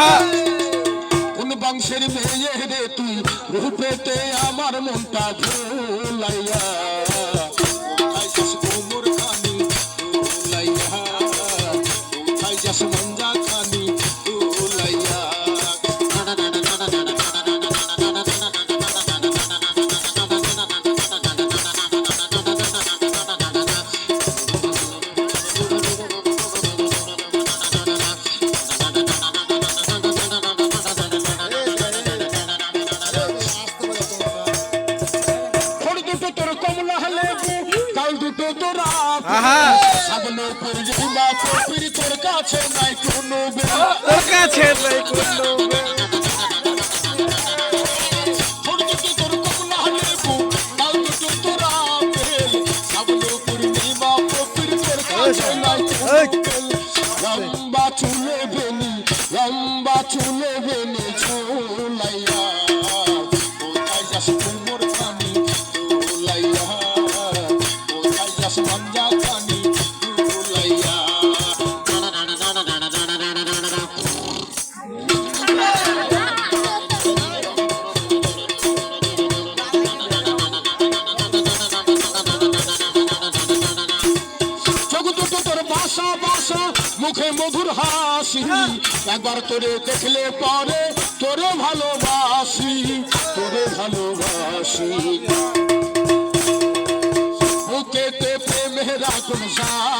আহা। কোন বংশের মেয়ে রে তুই রূপেতে আমার মনটা ধোলাইয়া সামনে পড়ে বাপে ফিরি তোর কাছে নাই কোনো তোর কাছে নাই কোনো লম্বা চুলে বেনি লম্বা চুলে বেনি চুলাইয়া। কোথায় যাস তুমি ভালোবাস মুখে মধুর হাসি। একবার তোরে দেখলে পরে, তোরে ভালোবাসি তোরে ভালোবাসি। বুকেতে প্রেমের আগুন যায়